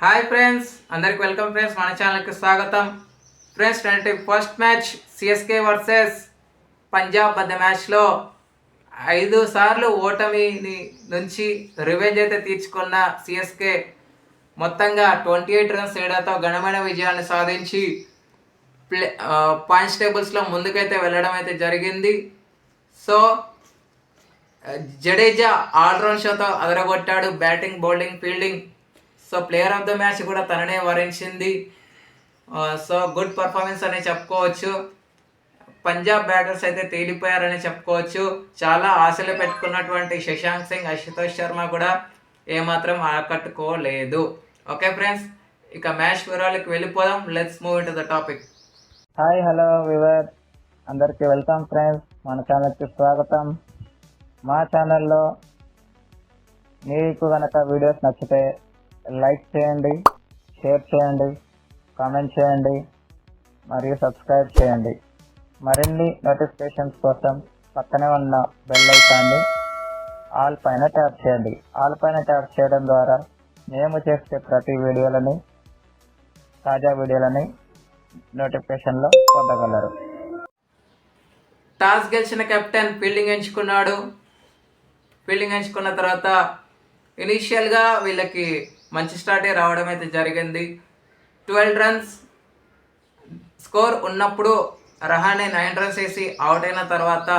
Hi friends అందరికి welcome friends మన ఛానల్కి స్వాగతం. ఫ్రెండ్స్ అంటే first match C S K versus Punjab పెద్ద మ్యాచ్లో ఐదు సార్లు ఓటమిని నుంచి రివెంజ్ అయితే తీర్చుకున్న సిఎస్కే మొత్తంగా ట్వంటీ ఎయిట్ రన్స్ తేడాతో ఘనమైన విజయాన్ని సాధించి ప్లే పాయింట్స్ టేబుల్స్లో ముందుకైతే వెళ్ళడం అయితే జరిగింది. సో జడేజా ఆల్రౌండ్ షోతో అదరగొట్టాడు batting bowling fielding so player of the match కూడా తననే వరించింది. సో గుడ్ పర్ఫార్మెన్స్ అనే చెప్పుకోవచ్చు. పంజాబ్ బ్యాటర్స్ అయితే తేలిపోయారని చెప్పుకోవచ్చు. చాలా ఆశలు పెట్టుకున్నటువంటి శశాంక్ సింగ్ అశుతోష్ శర్మ కూడా ఏమాత్రం ఆకట్టుకోలేదు. ఓకే ఫ్రెండ్స్ ఇక మ్యాచ్ వివరాలకు వెళ్ళిపోదాం. Let's move in to the topic hi hello viewer అందరికీ వెల్కమ్ ఫ్రెండ్స్ మన ఛానల్కి స్వాగతం. మా ఛానల్లో మీకు కనుక వీడియోస్ నచ్చితే లైక్ చేయండి షేర్ చేయండి కామెంట్ చేయండి మరియు సబ్స్క్రైబ్ చేయండి. మరిన్ని నోటిఫికేషన్స్ కోసం పక్కనే ఉన్న బెల్ ఐకాన్ని ఆల్ పైన ట్యాప్ చేయండి. ఆల్ పైన ట్యాప్ చేయడం ద్వారా మేము చేసే ప్రతి వీడియోలని తాజా వీడియోలని నోటిఫికేషన్లో పొందగలరు. టాస్ గెలిచిన కెప్టెన్ ఫీల్డింగ్ ఎంచుకున్నాడు. ఫీల్డింగ్ ఎంచుకున్న తర్వాత ఇనీషియల్గా వీళ్ళకి మంచి స్టార్టే రావడం అయితే జరిగింది. ట్వెల్వ్ రన్స్ స్కోర్ ఉన్నప్పుడు రహానే నైన్ రన్స్ వేసి అవుట్ అయిన తర్వాత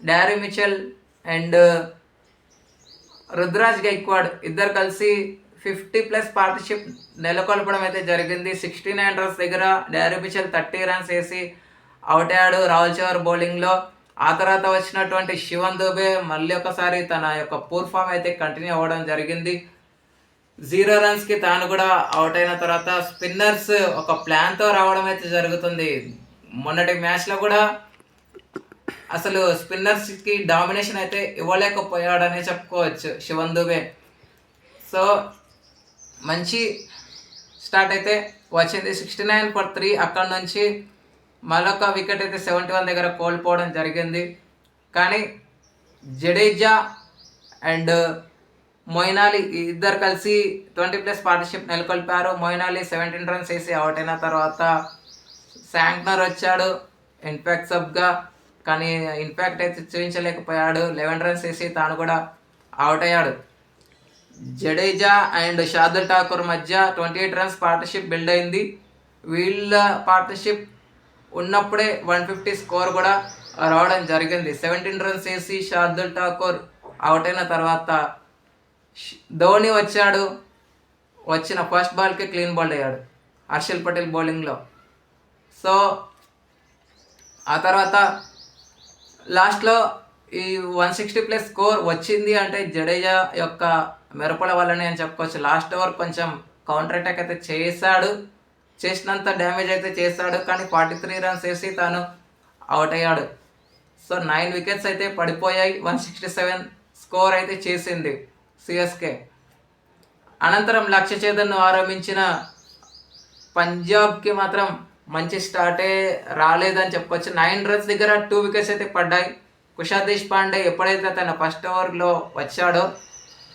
Daryl Mitchell and Ruturaj Gaikwad ఇద్దరు కలిసి ఫిఫ్టీ ప్లస్ పార్ట్నర్షిప్ నెలకొల్పడం అయితే జరిగింది. సిక్స్టీ నైన్ రన్స్ దగ్గర డారీ మిచెల్ థర్టీ రన్స్ వేసి అవుట్ అయ్యాడు రాహుల్ చవర్ బౌలింగ్లో. ఆ తర్వాత వచ్చినటువంటి శివన్ దుబే మళ్ళీ ఒకసారి తన యొక్క పూర్ ఫామ్ అయితే కంటిన్యూ అవ్వడం జరిగింది. జీరో రన్స్కి తాను కూడా అవుట్ అయిన తర్వాత స్పిన్నర్స్ ఒక ప్లాన్తో రావడం అయితే జరుగుతుంది. మొన్నటి మ్యాచ్లో కూడా అసలు స్పిన్నర్స్కి డామినేషన్ అయితే ఇవ్వలేకపోయాడనే చెప్పుకోవచ్చు శివన్ దుబే. సో మంచి స్టార్ట్ అయితే వచ్చింది. సిక్స్టీ నైన్ ఫర్ త్రీ అక్కడ నుంచి మరొక వికెట్ అయితే సెవెంటీ వన్ దగ్గర కోల్పోవడం జరిగింది. కానీ జడేజా అండ్ మొయినాలి ఇద్దరు కలిసి ట్వంటీ ప్లస్ పార్ట్నర్షిప్ నెలకొల్పారు. మొయినాలి సెవెంటీన్ రన్స్ వేసి అవుట్ అయిన తర్వాత శాంక్నర్ వచ్చాడు. ఇన్ఫాక్ట్ సబ్గా కానీ ఇన్ఫాక్ట్ అయితే చూపించలేకపోయాడు. లెవెన్ రన్స్ వేసి తాను కూడా అవుట్ అయ్యాడు. జడేజా అండ్ షాదుల్ ఠాకూర్ మధ్య twenty eight runs partnership build అయింది. వీళ్ళ పార్ట్నర్షిప్ ఉన్నప్పుడే వన్ ఫిఫ్టీ స్కోర్ కూడా రావడం జరిగింది. సెవెంటీన్ రన్స్ వేసి షార్దుల్ ఠాకూర్ అవుట్ అయిన తర్వాత ధోని వచ్చాడు. వచ్చిన ఫస్ట్ బాల్కి క్లీన్ బౌల్డ్ అయ్యాడు. హర్షల్ పటేల్ బౌలింగ్లో సో ఆ తర్వాత లాస్ట్లో ఈ వన్ సిక్స్టీ ప్లస్ స్కోర్ వచ్చింది అంటే జడేజా యొక్క మెరపల వల్లనే అని చెప్పుకోవచ్చు. లాస్ట్ ఓవర్ కొంచెం కౌంటర్ అటాక్ అయితే చేశాడు. చేసినంత డ్యామేజ్ అయితే చేశాడు. కానీ ఫార్టీ త్రీ రన్స్ వేసి తాను అవుట్ అయ్యాడు. సో నైన్ వికెట్స్ అయితే పడిపోయాయి. వన్ సిక్స్టీ సెవెన్ స్కోర్ అయితే చేసింది. సిఎస్కే. అనంతరం లక్ష్య చేతన్ను ఆరంభించిన పంజాబ్కి మాత్రం మంచి స్టార్టే రాలేదని చెప్పొచ్చు. నైన్ రన్స్ దగ్గర టూ వికెట్స్ అయితే పడ్డాయి. కుషాల్ దేశ్ పాండే ఎప్పుడైతే తన ఫస్ట్ ఓవర్లో వచ్చాడో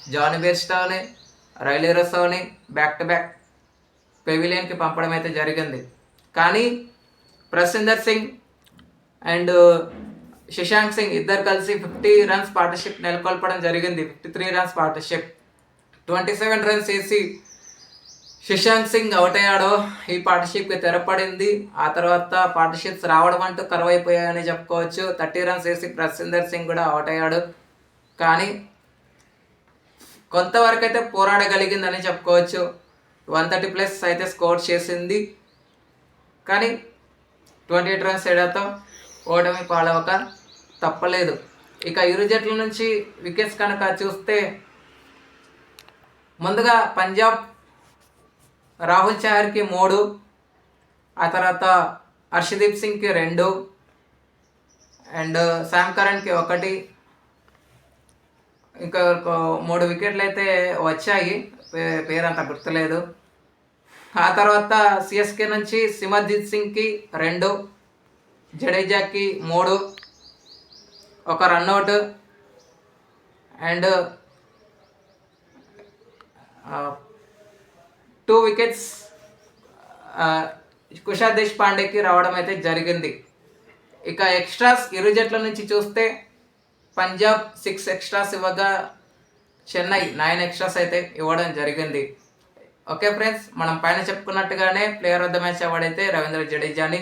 జానీ బేర్స్టాని రైలీ బ్యాక్ టు బ్యాక్ పెవిలియన్కి పంపడం అయితే జరిగింది. కానీ ప్రసిందర్ సింగ్ అండ్ శశాంక్ సింగ్ ఇద్దరు కలిసి ఫిఫ్టీ రన్స్ పార్ట్నర్షిప్ నెలకొల్పడం జరిగింది. Fifty three runs partnership twenty seven runs వేసి శశాంక్ సింగ్ అవుట్ అయ్యాడో. ఈ పార్ట్నర్షిప్కి తెరపడింది. ఆ తర్వాత పార్ట్నర్షిప్స్ రావడం అంటూ కరువైపోయాయని చెప్పుకోవచ్చు. థర్టీ రన్స్ వేసి ప్రసిందర్ సింగ్ కూడా అవుట్ అయ్యాడు. కానీ కొంతవరకు అయితే పోరాడగలిగిందని చెప్పుకోవచ్చు. వన్ థర్టీ ప్లస్ అయితే స్కోర్ చేసింది. కానీ ట్వంటీ ఎయిట్ రన్స్ తేడాతో ఓటమి పాలవక తప్పలేదు. ఇక ఇరు జట్ల నుంచి వికెట్స్ కనుక చూస్తే ముందుగా పంజాబ్ రాహుల్ చహర్కి మూడు ఆ తర్వాత హర్షదీప్ సింగ్కి రెండు అండ్ శామ్ కరణ్కి ఒకటి. ఇంకా మూడు వికెట్లు అయితే వచ్చాయి. పే- పేరు అంత గుర్తులేదు. ఆ తర్వాత సిఎస్కే నుంచి సిమర్జిత్ సింగ్కి రెండు జడేజాకి మూడు ఒక run out and two wickets Tushar దేశ్ పాండేకి రావడం అయితే జరిగింది. ఇక ఎక్స్ట్రాస్ ఇరు జట్ల నుంచి చూస్తే పంజాబ్ సిక్స్ ఎక్స్ట్రాస్ ఇవ్వగా చెన్నై నైన్ ఎక్స్ట్రాస్ అయితే ఇవ్వడం జరిగింది. ఓకే ఫ్రెండ్స్ మనం పైన చెప్పుకున్నట్టుగానే player of the match award అయితే రవీంద్ర జడేజాని